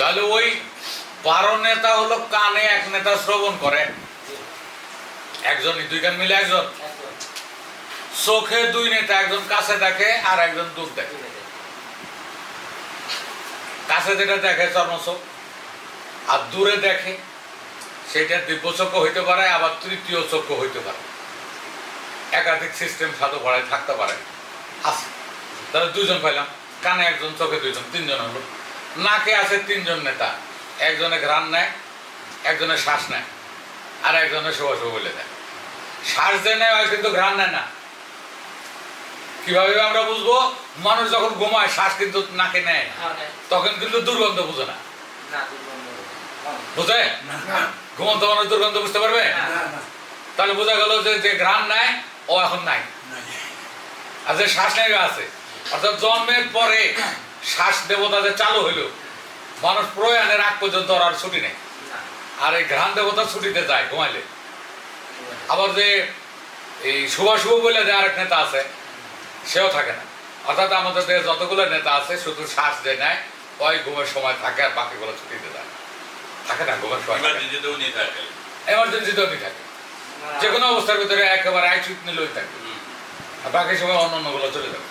তাহলে ওই বারো নেতা হলো কানে, এক নেতা শ্রবণ করে। একজনই দুই কান মিলে একজন? চোখে দুই নেতা, একজন কাছে দেখে আর একজন দূর দেখে। কাছে যেটা দেখে চর্মচোখ আর দূরে দেখে, সেটা দিব্য চক্ষু হইতে পারে, আবার তৃতীয় চক্ষু হইতে পারে। একাধিক সিস্টেম সাধু ভাড়ায় থাকতে পারে। আছে তাহলে দুজন পাইলাম, কানে একজন, চোখে দুইজন, তিনজন হলো। নাকে আছে তিনজন নেতা। একজনে ঘ্রাণ নেয় একজনে শ্বাস নেয় আর একজনে শুভ শুভ বলে দেয়। শ্বাস যে নেয় হয় কিন্তু ঘ্রাণ নেয় না। কীভাবে আমরা বুঝব? মানুষ যখন ঘুমায় শ্বাস কিন্তু নাকে নেয় তখন কিন্তু দুর্গন্ধ বুঝে না। বুঝে ঘুমন্ত মানুষ দুর্গন্ধ বুঝতে পারবে? তাহলে বোঝা গেল যে যে ঘ্রাণ নেয় ও এখন নাই। আর যে শ্বাস নেবে আছে অর্থাৎ জন্মের পরে শ্বাস দেবতা যে চালু হইল মানুষ প্রয়াণের আগ পর্যন্ত ওর আর ছুটি নেই। আর এই ঘ্রাণ দেবতা ছুটিতে যায় ঘুমাইলে। আবার যে এই শুভ শুভ বলে যে আরেক নেতা আছে সেও থাকে না। অর্থাৎ আমাদের দেশে যতগুলো নেতা আছে শুধু শ্বাস যে নেয় ওই ঘুমের সময় থাকে আর বাকিগুলো ছুটিতে যায়। থাকে না ঘুমের সময় ইমার্জেন্সিতেও নিয়ে থাকে। এমার্জেন্সিতেও যে কোনো অবস্থার ভিতরে একেবারে আইসুট নিলেই থাকে। আর বাকি সময় অন্য অন্যগুলো চলে যাবে।